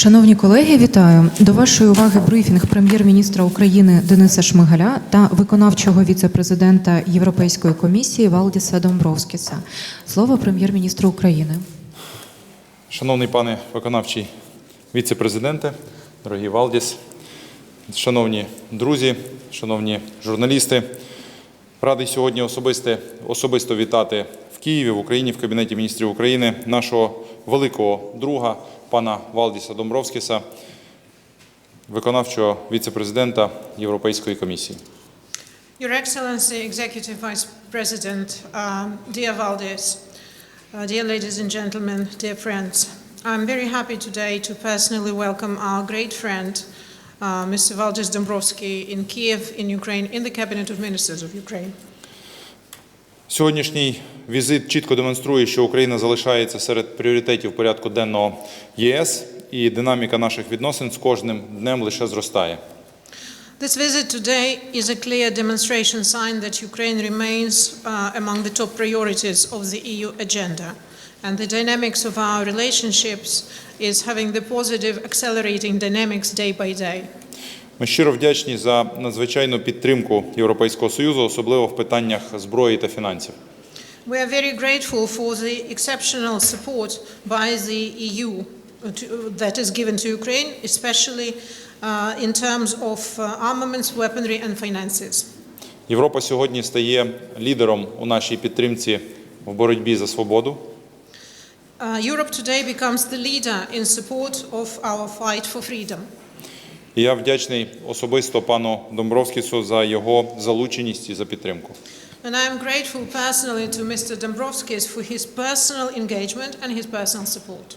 Шановні колеги, вітаю до вашої уваги брифінг прем'єр-міністра України Дениса Шмигаля та виконавчого віце-президента Європейської комісії Валдіса Домбровскіса. Слово прем'єр-міністру України. Шановний пане виконавчий віце-президенте, дорогі Валдіс, шановні друзі, шановні журналісти, радий сьогодні особисто, особисто вітати в Києві, в Україні, в Кабінеті міністрів України нашого великого друга, пана Валдіса Домбровскіса, виконавчого віце-президента Європейської комісії. Your Excellency, Executive Vice President, um, dear Valdis, uh, dear ladies and gentlemen, dear friends, I'm very happy today to personally welcome our great friend, uh, Mr. Valdis Dombrovsky, in Kiev, in Ukraine, in the Cabinet of Ministers of Ukraine. Сьогоднішній візит чітко демонструє, що Україна залишається серед пріоритетів порядку денного ЄС, і динаміка наших відносин з кожним днем лише зростає. This visit today is a clear demonstration sign that Ukraine remains uh, among the top priorities of the EU agenda. And the dynamics of our relationships is having the positive accelerating dynamics day by day. Ми щиро вдячні за надзвичайну підтримку Європейського союзу, особливо в питаннях зброї та фінансів. We are very grateful for the exceptional support by the EU to, that is given to Ukraine, especially uh, in terms of uh, armaments, weaponry, and finances. Європа сьогодні стає лідером у нашій підтримці в боротьбі за свободу. Uh, Europe today becomes the leader in support of our fight for freedom. І я вдячний особисто пану Домбровськісу за його залученість і за підтримку. And I am grateful personally to Mr. Dombrovskis for his personal engagement and his personal support.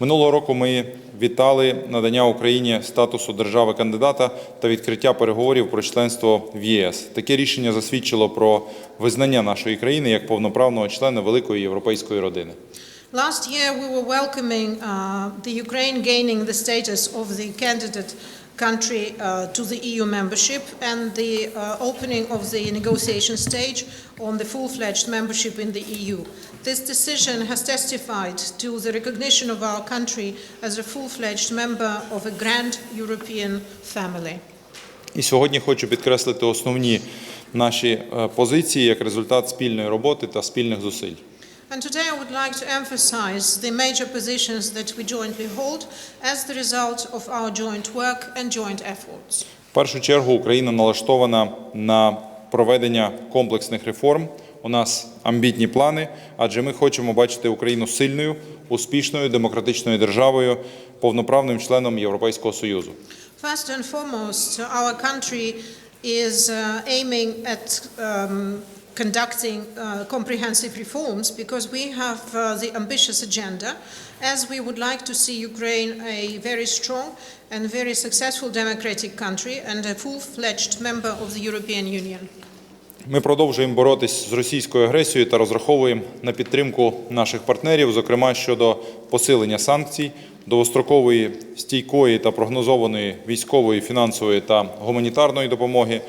Минулого року ми вітали надання Україні статусу держави-кандидата та відкриття переговорів про членство в ЄС. Таке рішення засвідчило про визнання нашої країни як повноправного члена великої європейської родини. Last year, we were welcoming uh, the Ukraine gaining the status of the candidate country uh, to the EU membership and the uh, opening of the negotiation stage on the full-fledged membership in the EU. This decision has testified to the recognition of our country as a full-fledged member of a grand European family. І сьогодні хочу підкреслити основні наші е, позиції як результат спільної роботи та спільних зусиль. And today I would like to emphasize the major positions that we jointly hold as the result of our joint work and joint efforts. В першу чергу Україна налаштована на проведення комплексних реформ. У нас амбітні плани, адже ми хочемо бачити Україну сильною, успішною демократичною державою, повноправним членом Європейського союзу. First and foremost, our country is uh, aiming at um, conducting uh, comprehensive reforms because we have uh, the ambitious agenda, as we would like to see Ukraine a very strong and very successful democratic country and a full-fledged member of the European Union. Ми продовжуємо боротись з російською агресією та розраховуємо на підтримку наших партнерів, зокрема щодо посилення санкцій, довгострокової стійкої та прогнозованої військової, фінансової та гуманітарної допомоги,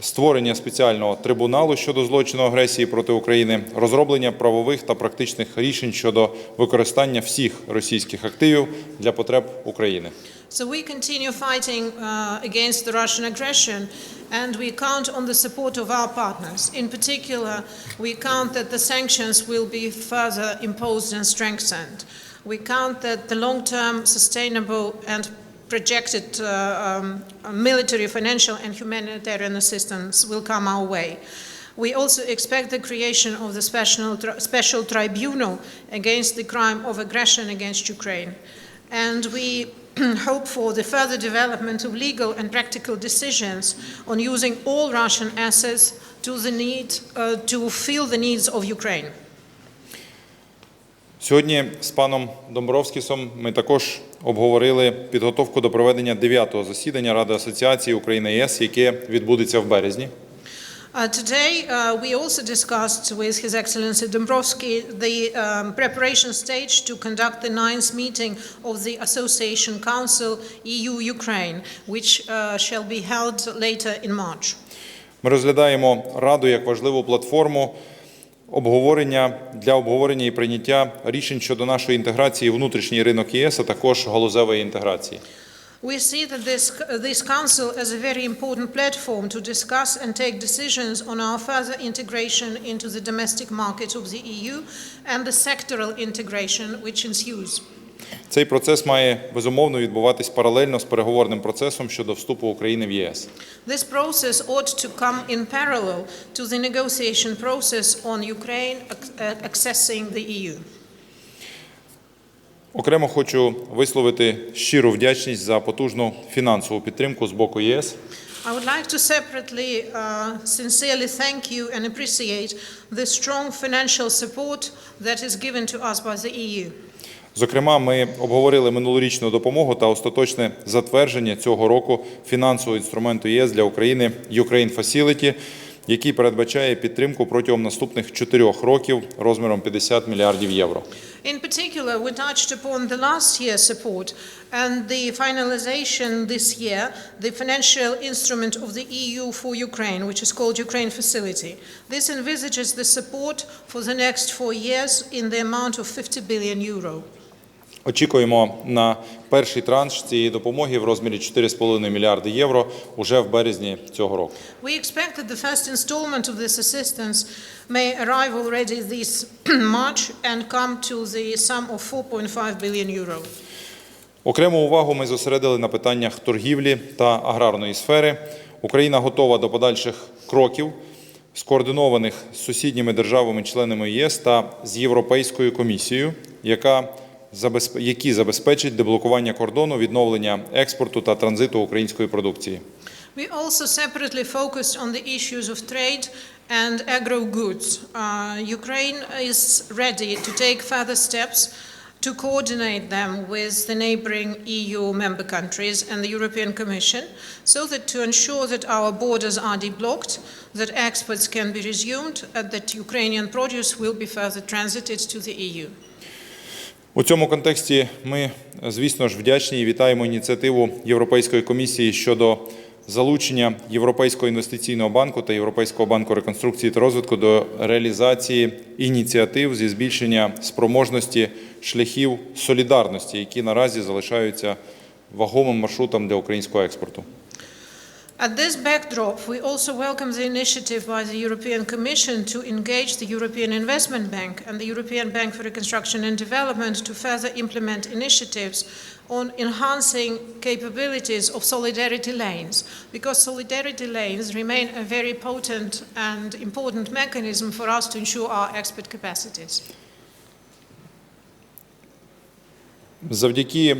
створення спеціального трибуналу щодо злочину агресії проти України, розроблення правових та практичних рішень щодо використання всіх російських активів для потреб України. So we continue fighting uh, against the Russian aggression, and we count on the support of our partners. In particular, we count that the sanctions will be further imposed and strengthened. We count that the long-term, sustainable, and projected uh, um, military, financial, and humanitarian assistance will come our way. We also expect the creation of the special, special tribunal against the crime of aggression against Ukraine. And we hope for the further development of legal and practical decisions on using all Russian assets to, the need, uh, to fill the needs of Ukraine. Сьогодні з паном Домбровськісом ми також обговорили підготовку до проведення дев'ятого засідання Ради асоціації Україна ЄС, яке відбудеться в березні. Uh, today, uh, we also discussed with His Excellency Dombrovsky the um, preparation stage to conduct the ninth meeting of the Association Council EU-Ukraine, which uh, shall be held later in March. Ми розглядаємо Раду як важливу платформу обговорення для обговорення і прийняття рішень щодо нашої інтеграції в внутрішній ринок ЄС, а також галузевої інтеграції. We see that this, this council as a very important platform to discuss and take decisions on our further integration into the domestic market of the EU and the sectoral integration which ensues. Цей процес має безумовно відбуватись паралельно з переговорним процесом щодо вступу України в ЄС. This process ought to come in parallel to the negotiation process on Ukraine uh, accessing the EU. Окремо хочу висловити щиру вдячність за потужну фінансову підтримку з боку ЄС. I would like to separately, uh, sincerely thank you and appreciate the strong financial support that is given to us by the E EU. Зокрема, ми обговорили минулорічну допомогу та остаточне затвердження цього року фінансового інструменту ЄС для України Ukraine Facility, який передбачає підтримку протягом наступних чотирьох років розміром 50 мільярдів євро. In particular, we touched upon the last year's support and the finalization this year, the financial instrument of the EU for Ukraine, which is called Ukraine Facility. This envisages the support for the next four years in the amount of 50 billion euro. Очікуємо на перший транш цієї допомоги в розмірі 4,5 мільярди євро уже в березні цього року. We expect that the first installment of this assistance may arrive already this March and come to the sum of 4.5 billion euro. Окрему увагу ми зосередили на питаннях торгівлі та аграрної сфери. Україна готова до подальших кроків, скоординованих з сусідніми державами-членами ЄС та з Європейською комісією, яка які забезпечать деблокування кордону, відновлення експорту та транзиту української продукції. We also separately focused on the issues of trade and agro goods. Uh, Ukraine is ready to take further steps to coordinate them with the neighboring EU member countries and the European Commission so that to ensure that our borders are deblocked, that exports can be resumed, and that Ukrainian produce will be further transited to the E EU. У цьому контексті ми, звісно ж, вдячні і вітаємо ініціативу Європейської комісії щодо залучення Європейського інвестиційного банку та Європейського банку реконструкції та розвитку до реалізації ініціатив зі збільшення спроможності шляхів солідарності, які наразі залишаються вагомим маршрутом для українського експорту. At this backdrop, we also welcome the initiative by the European Commission to engage the European Investment Bank and the European Bank for Reconstruction and Development to further implement initiatives on enhancing capabilities of solidarity lanes, because solidarity lanes remain a very potent and important mechanism for us to ensure our export capacities. Завдяки е,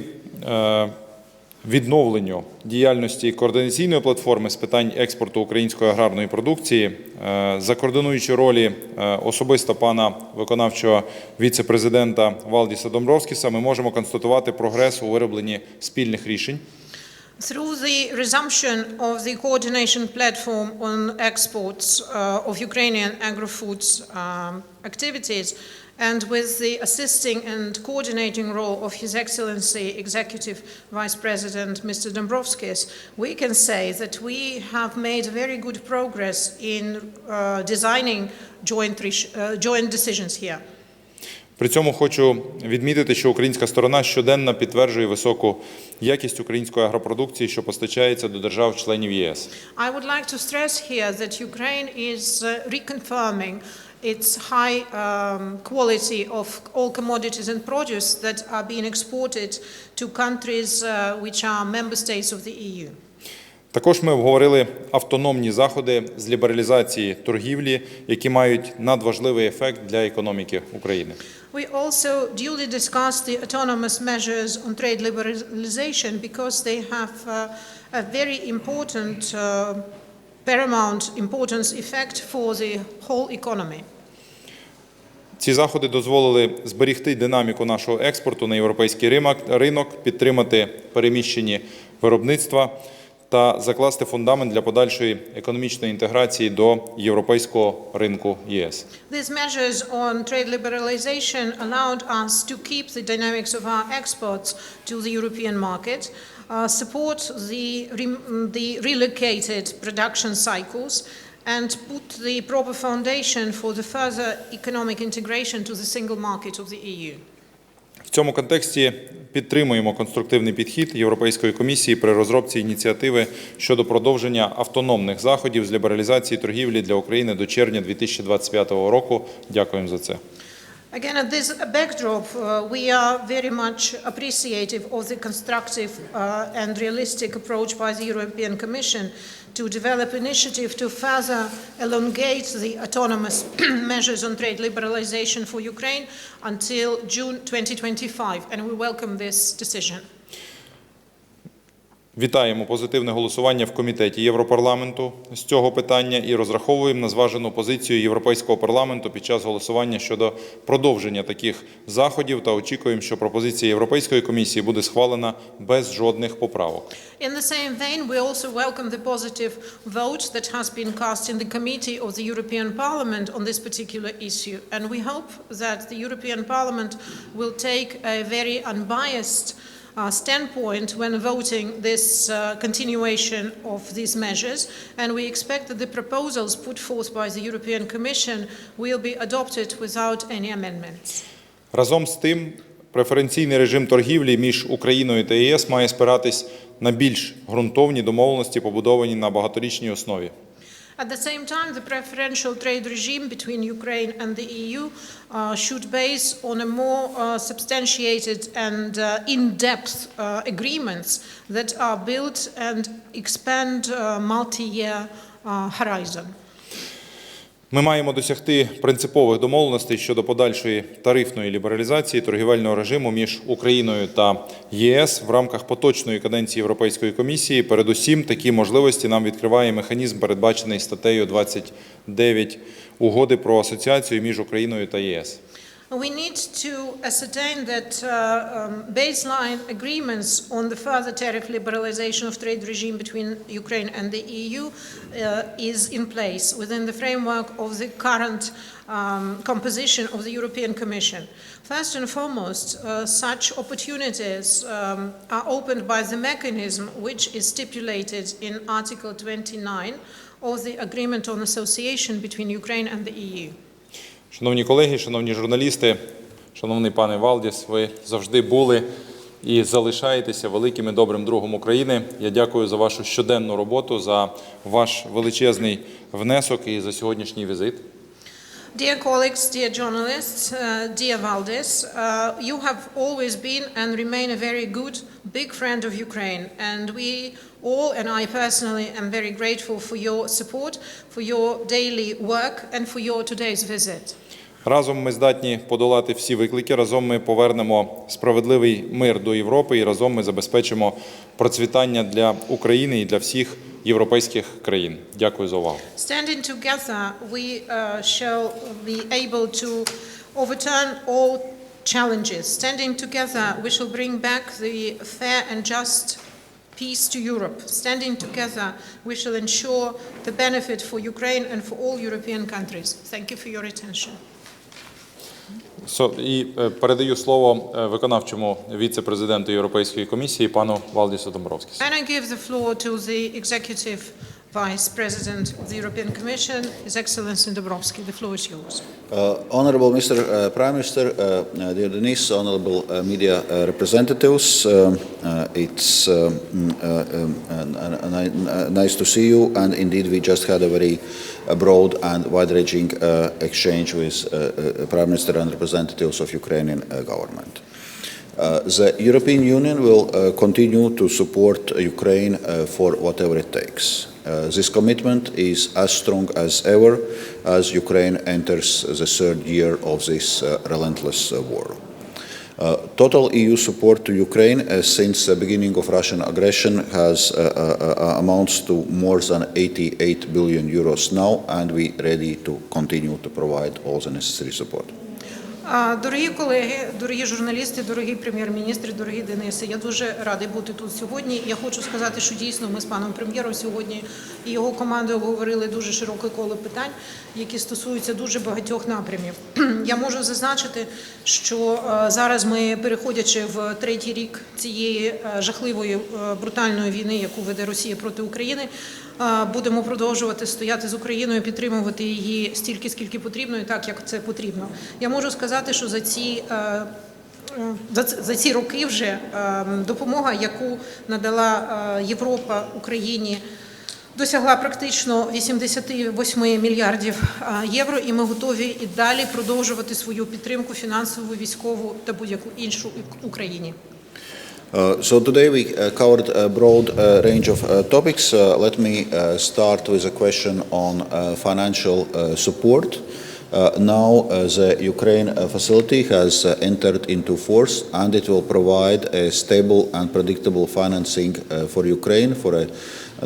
відновленню діяльності координаційної платформи з питань експорту української аграрної продукції, е, за координуючі ролі е, особисто пана виконавчого віце-президента Валдіса Домбровскіса, ми можемо констатувати прогрес у виробленні спільних рішень. Through the resumption of the coordination platform on exports uh, of Ukrainian agri-foods um, activities, and with the assisting and coordinating role of His Excellency Executive Vice President Mr. Dombrovskis, we can say that we have made very good progress in uh, designing joint, uh, joint decisions here. При цьому хочу відмітити, що українська сторона щоденно підтверджує високу якість української агропродукції, що постачається до держав-членів ЄС. I would like to stress here that Ukraine is uh, reconfirming its high um, quality of all commodities and produce that are being exported to countries uh, which are member states of the EU. Також ми обговорили автономні заходи з лібералізації торгівлі, які мають надважливий ефект для економіки України. We also duly discussed the autonomous measures on trade liberalization because they have uh, a very important, uh, paramount importance effect for the whole economy. Ці заходи дозволили зберігти динаміку нашого експорту на європейський ринок, підтримати переміщені виробництва та закласти фундамент для подальшої економічної інтеграції до європейського ринку ЄС. These measures on trade liberalization allowed us to keep the dynamics of our exports to the European market, uh, support the, the relocated production cycles, and put the proper foundation for the further economic integration to the single market of the EU. В цьому контексті підтримуємо конструктивний підхід Європейської комісії при розробці ініціативи щодо продовження автономних заходів з лібералізації торгівлі для України до червня 2025 року. Дякуємо за це. Again, at this backdrop, uh, we are very much appreciative of the constructive uh, and realistic approach by the European Commission to develop initiative to further elongate the autonomous measures on trade liberalization for Ukraine until June 2025, and we welcome this decision. Вітаємо позитивне голосування в комітеті Європарламенту з цього питання і розраховуємо на зважену позицію Європейського парламенту під час голосування щодо продовження таких заходів та очікуємо, що пропозиція Європейської комісії буде схвалена без жодних поправок. In the same vein, we also welcome the positive vote that has been cast in the committee of the European Parliament on this particular issue. And we hope that the European Parliament will take a very unbiased uh, standpoint when voting this uh, continuation of these measures. And we expect that the proposals put forth by the European Commission will be adopted without any amendments. Разом з тим, преференційний режим торгівлі між Україною та ЄС має спиратись на більш ґрунтовні домовленості, побудовані на багаторічній основі. At the same time, the preferential trade regime between Ukraine and the EU uh, should base on a more uh, substantiated and uh, in-depth uh, agreements that are built and expand uh, multi-year uh, horizon. Ми маємо досягти принципових домовленостей щодо подальшої тарифної лібералізації торгівельного режиму між Україною та ЄС в рамках поточної каденції Європейської комісії. Передусім, такі можливості нам відкриває механізм, передбачений статтею 29 угоди про асоціацію між Україною та ЄС. We need to ascertain that uh, um, baseline agreements on the further tariff liberalization of trade regime between Ukraine and the EU uh, is in place within the framework of the current um, composition of the European Commission. First and foremost, uh, such opportunities um, are opened by the mechanism which is stipulated in Article 29 of the Agreement on Association between Ukraine and the EU. Шановні колеги, шановні журналісти, шановний пане Валдіс, ви завжди були і залишаєтеся великим і добрим другом України. Я дякую за вашу щоденну роботу, за ваш величезний внесок і за сьогоднішній візит. Dear colleagues, dear journalists, uh, dear Valdis, uh, you have always been and remain a very good, big friend of Ukraine. And we all, and I personally, am very grateful for your support, for your daily work, and for your today's visit. Разом ми здатні подолати всі виклики. Разом ми повернемо справедливий мир до Європи, і разом ми забезпечимо процвітання для України і для всіх європейських країн. Дякую за увагу. Standing together, we uh, shall be able to overturn all challenges. Standing together, we shall bring back the fair and just peace to Europe. Standing together, we shall ensure the benefit for Ukraine and for all European countries. Thank you for your attention. So, і е, передаю слово е, виконавчому віце-президенту Європейської комісії пану Валдісу Домбровськісу. And I give the floor to the Executive Vice President of the European Commission, His Excellency Dobrovsky. The floor is yours. Uh, Honorable Mr. Uh, Prime Minister, uh, uh, dear Denise, honorable uh, media uh, representatives, um, uh, it's um, mm, uh, um, uh, ni- nice to see you. And indeed, we just had a very broad and wide-ranging uh, exchange with uh, uh, Prime Minister and representatives of Ukrainian uh, government. Uh, the European Union will uh, continue to support Ukraine uh, for whatever it takes. This commitment is as strong as ever as Ukraine enters the third year of this relentless war. Uh, total EU support to Ukraine uh, since the beginning of Russian aggression has uh, amounts to more than 88 billion euros now, and we are ready to continue to provide all the necessary support. Дорогі колеги, дорогі журналісти, дорогі прем'єр-міністри, дорогі Дениси, я дуже радий бути тут сьогодні. Я хочу сказати, що дійсно ми з паном прем'єром сьогодні і його командою обговорили дуже широке коло питань, які стосуються дуже багатьох напрямів. Я можу зазначити, що е, зараз ми, переходячи в третій рік цієї е, жахливої е, брутальної війни, яку веде Росія проти України, Будемо продовжувати стояти з Україною, підтримувати її стільки, скільки потрібно, і так, як це потрібно. Я можу сказати, що за ці е, за ці роки вже е, допомога, яку надала е, Європа Україні, досягла практично 88 мільярдів євро, і ми готові і далі продовжувати свою підтримку фінансову, військову та будь-яку іншу Україні. Uh, So today we uh, covered a broad uh, range of uh, topics. Uh, Let me uh, start with a question on uh, financial uh, support. Uh, Now, uh, the Ukraine uh, facility has uh, entered into force, and it will provide a stable and predictable financing uh, for Ukraine for a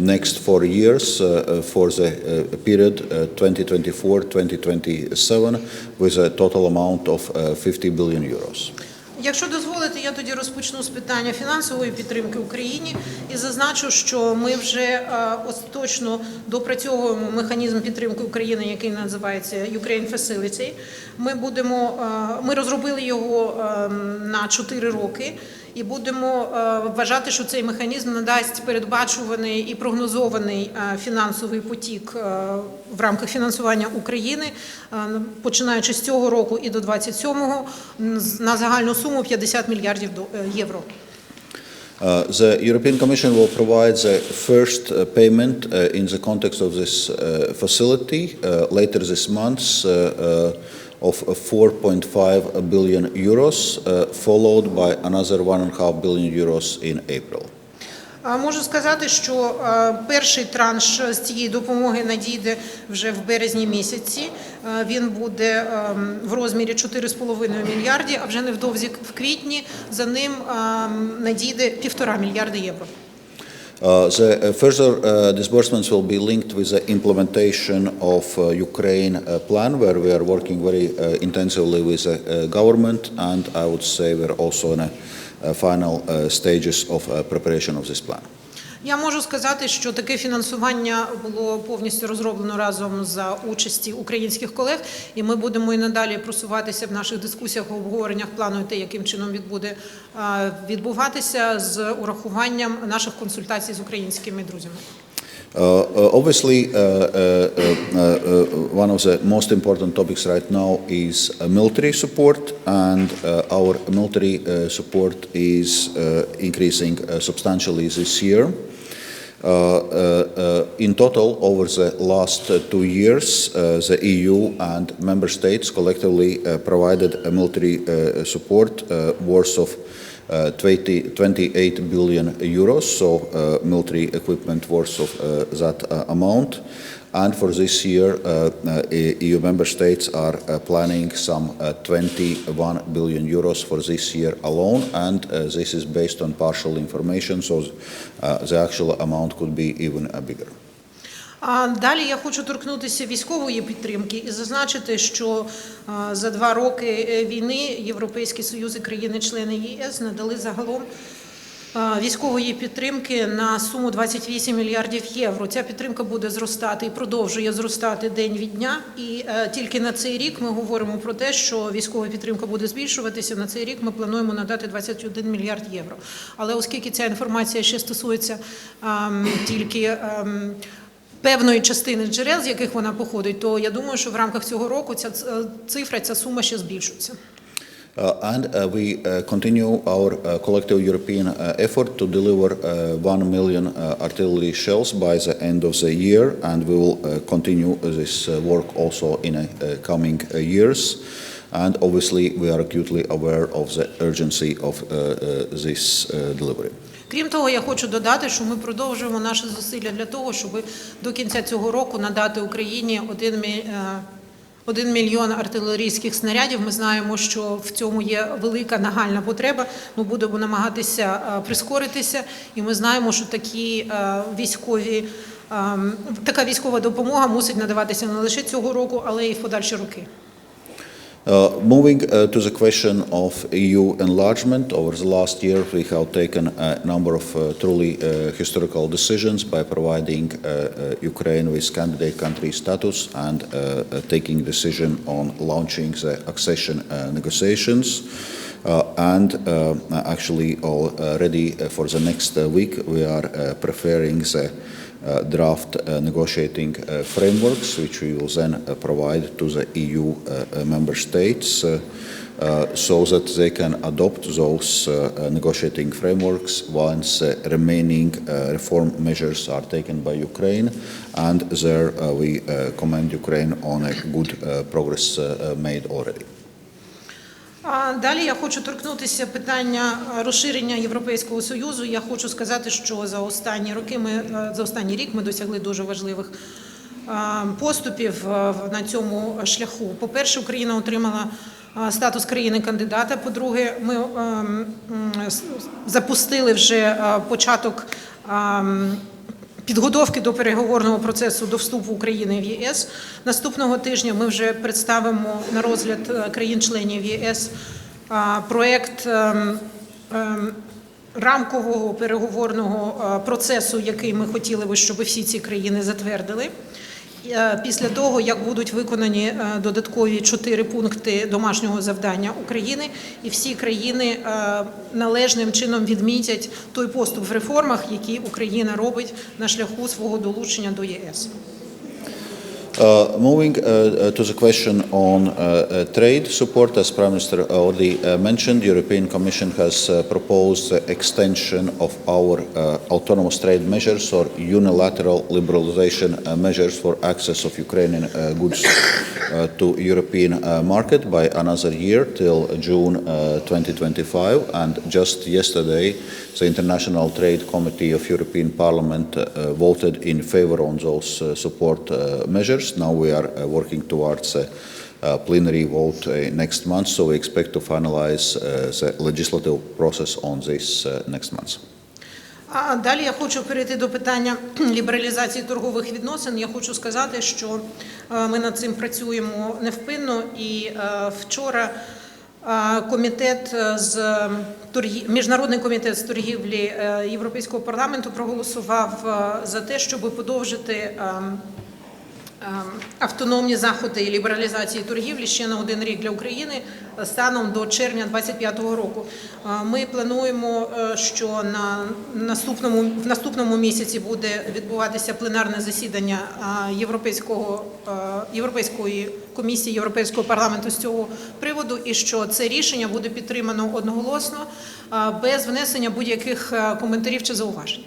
next four years uh, uh, for the uh, period uh, 2024-2027, with a total amount of uh, 50 billion euros. Якщо дозволите, я тоді розпочну з питання фінансової підтримки Україні і зазначу, що ми вже е, остаточно допрацьовуємо механізм підтримки України, який називається Ukraine Facility. Ми будемо е, ми розробили його е, на 4 роки. І будемо е, вважати, що цей механізм надасть передбачуваний і прогнозований е, фінансовий потік е, в рамках фінансування України, починаючи з цього року і до 27-го, з- на загальну суму 50 мільярдів євро. Uh, The European Commission will provide the first uh, payment uh, in the context of this uh, facility uh, later this month uh, uh, of uh, 4.5 billion euros, uh, followed by another 1.5 billion euros in April. Можу сказати, що е, перший транш з цієї допомоги надійде вже в березні місяці. Е, Він буде ем, в розмірі 4,5 мільярді, а вже невдовзі в квітні за ним ем, надійде півтора мільярди євро. Uh, The uh, further uh, disbursements will be linked with the implementation of uh, Ukraine uh, plan, where we are working very intensively with the government, and I would say we're also in a final stages of preparation of this plan. Я можу сказати, що таке фінансування було повністю розроблено разом за участі українських колег, і ми будемо і надалі просуватися в наших дискусіях, обговореннях плану те, яким чином він буде е, відбуватися з урахуванням наших консультацій з українськими друзями. Uh, uh, Obviously, uh, uh, uh, uh, one of the most important topics right now is uh, military support, and uh, our military uh, support is uh, increasing uh, substantially this year. Uh, uh, uh, In total, over the last two years, the EU and member states collectively provided military support worth of uh, 20 28 billion euros, so military equipment worth of that amount. And for this year, uh, uh, EU member states are uh, planning some uh, 21 billion euros for this year alone, and uh, this is based on partial information, so uh, the actual amount could be even uh, bigger. Далі я хочу торкнутися військової підтримки і зазначити, що за два роки е, війни Європейський Союз і країни-члени ЄС надали загалом військової підтримки на суму 28 мільярдів євро. Ця підтримка буде зростати і продовжує зростати день від дня. І е, тільки на цей рік ми говоримо про те, що військова підтримка буде збільшуватися. На цей рік ми плануємо надати 21 мільярд євро. Але оскільки ця інформація ще стосується ем, тільки ем, певної частини джерел, з яких вона походить, то я думаю, що в рамках цього року ця е, цифра, ця сума ще збільшується. And we continue our collective European effort to deliver 1 million artillery shells by the end of the year, and we will continue this work also in coming years. And obviously, we are acutely aware of the urgency of this delivery. Крім того, я хочу додати, що ми продовжуємо наші зусилля для того, щоб до кінця цього року надати Україні 1 мільйон один мільйон артилерійських снарядів. Ми знаємо, що в цьому є велика нагальна потреба. Ми будемо намагатися е, прискоритися, і ми знаємо, що такі е, військові ем, така військова допомога мусить надаватися не лише цього року, але й в подальші роки. Moving uh, to the question of EU enlargement, over the last year, we have taken a number of uh, truly uh, historical decisions by providing Ukraine with candidate country status and taking decision on launching the accession negotiations. Uh, And uh, actually, already uh, for the next week, we are preparing the draft uh, negotiating uh, frameworks, which we will then uh, provide to the EU uh, uh, member states. uh, uh, so that they can adopt those uh, uh, negotiating frameworks once uh, remaining uh, reform measures are taken by Ukraine. And there uh, we uh, commend Ukraine on a good uh, progress uh, uh, made already. А Далі я хочу торкнутися питання розширення Європейського союзу. Я хочу сказати, що за останні роки ми е, за останній рік ми досягли дуже важливих е, поступів е, на цьому шляху. По-перше, Україна отримала статус країни-кандидата. По-друге, ми ем, запустили вже початок. Підготовки до переговорного процесу до вступу України в ЄС наступного тижня ми вже представимо на розгляд е, країн-членів ЄС проект ем, ем, рамкового переговорного е, процесу, який ми хотіли би, щоб всі ці країни затвердили. Е, Після того, як будуть виконані е, додаткові чотири пункти домашнього завдання України, і всі країни е, належним чином відмітять той поступ в реформах, які Україна робить на шляху свого долучення до ЄС. Uh, moving uh, uh, to the question on uh, uh, trade support, as Prime Minister uh, already mentioned, the European Commission has proposed the extension of our autonomous trade measures or unilateral liberalization measures for access of Ukrainian goods to European market by another year till June uh, 2025. And just yesterday, the International Trade Committee of European Parliament voted in favor on those support uh, measures. Now we are uh, working towards a uh, plenary vote uh, next month, so we expect to finalize uh, the legislative process on this uh, next month. А далі я хочу перейти до питання лібералізації торгових відносин. Я хочу сказати, що е, ми над цим працюємо невпинно, і е, вчора е, комітет з торгі... міжнародний комітет з торгівлі Європейського парламенту проголосував за те, щоб подовжити. Ем, автономні заходи і лібералізації торгівлі ще на один рік для України станом до червня 2025 року. Е, Ми плануємо, е, що на наступному в наступному місяці буде відбуватися пленарне засідання е, Європейського Європейської комісії Європейського парламенту з цього приводу, і що це рішення буде підтримано одноголосно без внесення будь-яких коментарів чи зауважень.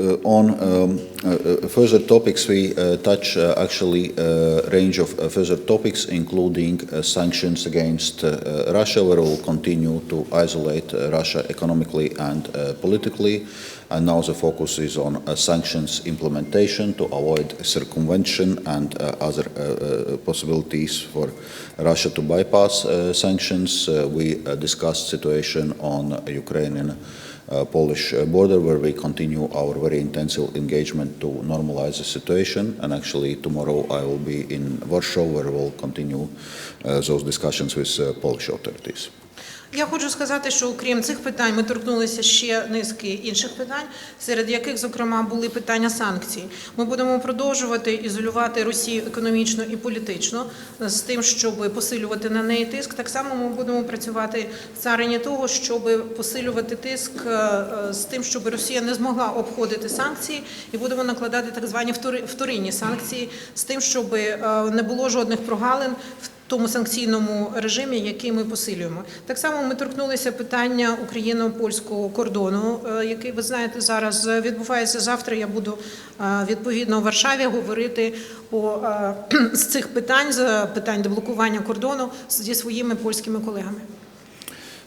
Uh, on um, uh, uh, further topics, we uh, touch uh, actually a range of further topics, including sanctions against Russia, where we'll continue to isolate Russia economically and politically. And now the focus is on sanctions implementation to avoid circumvention and other possibilities for Russia to bypass sanctions. We discussed situation on Ukrainian Polish uh, border, where we continue our very intensive engagement to normalize the situation. And actually, tomorrow I will be in Warsaw, where we'll continue uh, those discussions with uh, Polish authorities. Я хочу сказати, що окрім цих питань ми торкнулися ще низки інших питань, серед яких, зокрема, були питання санкцій. Ми будемо продовжувати ізолювати Росію економічно і політично з тим, щоб посилювати на неї тиск. Так само ми будемо працювати в царині того, щоб посилювати тиск е, е, з тим, щоб Росія не змогла обходити санкції, і будемо накладати так звані втори- вторинні санкції з тим, щоб е, не було жодних прогалин в тому санкційному режимі, який ми посилюємо. Так само ми торкнулися питання україно-польського кордону, е, який ви знаєте зараз відбувається завтра. Я буду е, відповідно в Варшаві говорити по е, з цих питань, з питань деблокування кордону зі своїми польськими колегами.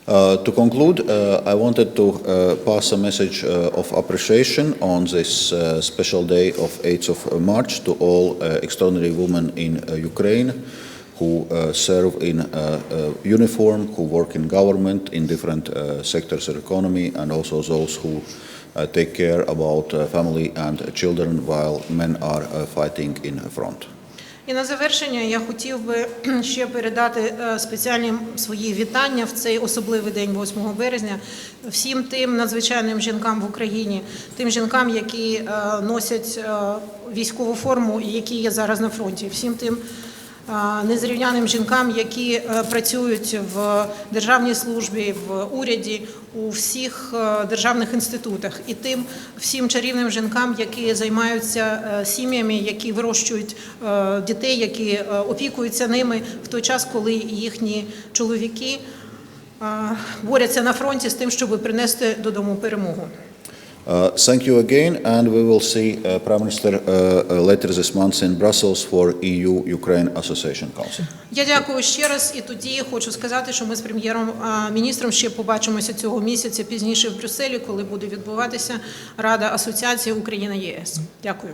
Uh, to conclude, uh, I wanted to uh, pass a message uh, of appreciation on this uh, special day of 8th of March to all uh, extraordinary women in uh, Ukraine who uh, serve in uh, uh, uniform, who work in government in different sectors of economy, and also those who take care about family and children while men are fighting in front. І на завершення я хотів би ще передати е, спеціальні свої вітання в цей особливий день, 8 березня, всім тим надзвичайним жінкам в Україні, тим жінкам, які е, носять е, військову форму і які є зараз на фронті, всім тим незрівняним жінкам, які е, працюють в державній службі, в уряді, у всіх е, державних інститутах, і тим всім чарівним жінкам, які займаються е, сім'ями, які вирощують е, дітей, які е, опікуються ними в той час, коли їхні чоловіки е, борються на фронті з тим, щоб принести додому перемогу. Uh, Thank you again, and we will see uh, Prime Minister uh, uh, later this month in Brussels for EU-Ukraine Association Council. Я дякую ще раз, і тоді хочу сказати, що ми з прем'єром міністром ще побачимося цього місяця пізніше в Брюсселі, коли буде відбуватися Рада асоціації Україна ЄС. Дякую.